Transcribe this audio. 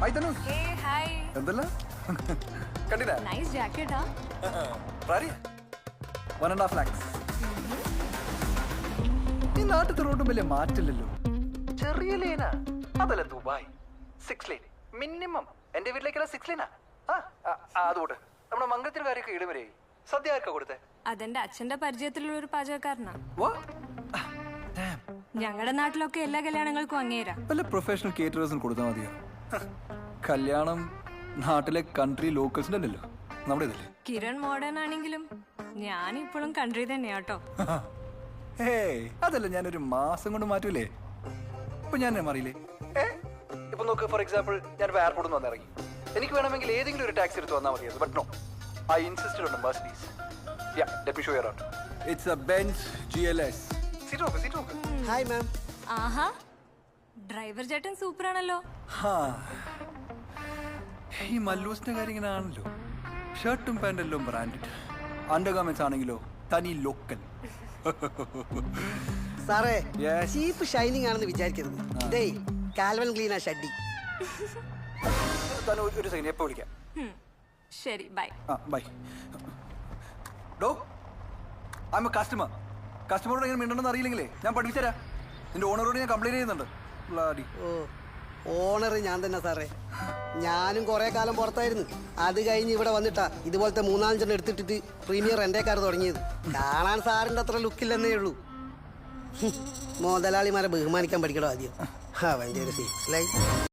Hi തനു ഹേ hi എന്തല്ല? കണ്ടില്ല? Nice ജാക്കറ്റാ വൺ ആൻഡ് ഹാഫ് ലാക്സ് ഈ നാട്ടിലത്തെ റോഡും വലിയ മാറ്റില്ലല്ലോ ചെറിയ ലേന അതല്ല ദുബായ്. സിക്സ് ലൈൻ മിനിമം എന്റെ വീട്ടിലേക്കുള്ള സിക്സ് ലൈനാ ആ. അതുകൊണ്ട്. നമ്മുടെ മംഗളത്തിന് കാര്യമൊക്കെ ഇടുവരെയായി സദ്യ ആർക്കാ കൊടുത്തേ? അതെന്റെ അച്ഛന്റെ പരിചയത്തിലുള്ള ഒരു പാചകക്കാരനാ. ഞങ്ങളുടെ നാട്ടിലൊക്കെ എല്ലാ കല്യാണങ്ങൾക്കും അങ്ങേരാ. വല്ല പ്രൊഫഷണൽ കേറ്ററേഴ്സിന് കൊടുത്താൽ മതിയോ? കല്യാണം നാട്ടിലെ കൺട്രി ലോക്കൽസിന്റെ അല്ലല്ലോ. നമ്മുടെ ഇതല്ലേ? കിരൺ മോഡേൺ ആണെങ്കിലും ഞാൻ ഇപ്പോഴും കൺട്രി തന്നെയാട്ടോ. ഏയ് അതല്ല ഞാനൊരു മാസം കൊണ്ട് മാറ്റൂലേ. ഇപ്പൊ ഞാൻ മാറിയില്ലേ? ഇപ്പൊ നോക്ക് ഫോർ എക്സാമ്പിൾ ഞാൻ എയർപോർട്ടിൽ നിന്ന് വന്നിറങ്ങി എനിക്ക് വേണമെങ്കിൽ ഏതെങ്കിലും ഒരു ടാക്സി എടുത്ത് വന്നാൽ മതിയായിരുന്നു but no I insisted on Mercedes yeah let me show you around it's a Benz GLS seat നോക്ക് സീറ്റ് നോക്ക്. ഹായ് മാം ആഹാ. ഡ്രൈവർ ചേട്ടൻ സൂപ്പറാണല്ലോ. ഹാ. ഈ മല്ലൂസിന്റെ കാര്യം ഇങ്ങനെ ആണല്ലോ. ഷർട്ടും പാന്റെല്ലാം ബ്രാൻഡഡ് അണ്ടർ ഗാർമെന്റ്സ് ആണെങ്കിലോ തനി ലോക്കൽ സാറേ. ചീപ്പ് ഷൈനിങ് ആണെന്ന് വിചാരിക്കരുത്. ഇതേ കാൽവൻ ക്ലീൻ ആ ഷഡ്ഡി. തന്നെ ഒരു സെക്കൻഡ് എപ്പോ വിളിക്കാം? ശരി ബൈ ആ ബൈ ഡോ ഐ എം എ കസ്റ്റമർ കസ്റ്റമറോട് എങ്ങനെ മിണ്ടണമെന്ന് അറിയില്ലെങ്കിലേ ഞാൻ പഠിപ്പിച്ചരാ നിന്റെ ഓണറോട് ഞാൻ കംപ്ലൈന്റ് ചെയ്യുന്നുണ്ട്. ഓ ഓണർ ഞാൻ തന്നെ സാറേ. ഞാനും കുറെ കാലം പുറത്തായിരുന്നു. അത് കഴിഞ്ഞ് ഇവിടെ വന്നിട്ടാ ഇതുപോലത്തെ മൂന്നാലഞ്ചെണ്ണം എടുത്തിട്ടിട്ട് പ്രീമിയർ എന്റെ കാർ തുടങ്ങിയത്. കാണാൻ സാറിന്റെ അത്ര ലുക്കില്ലെന്നേ ഉള്ളൂ. മുതലാളിമാരെ ബഹുമാനിക്കാൻ പഠിക്കണോ ആദ്യം? Six line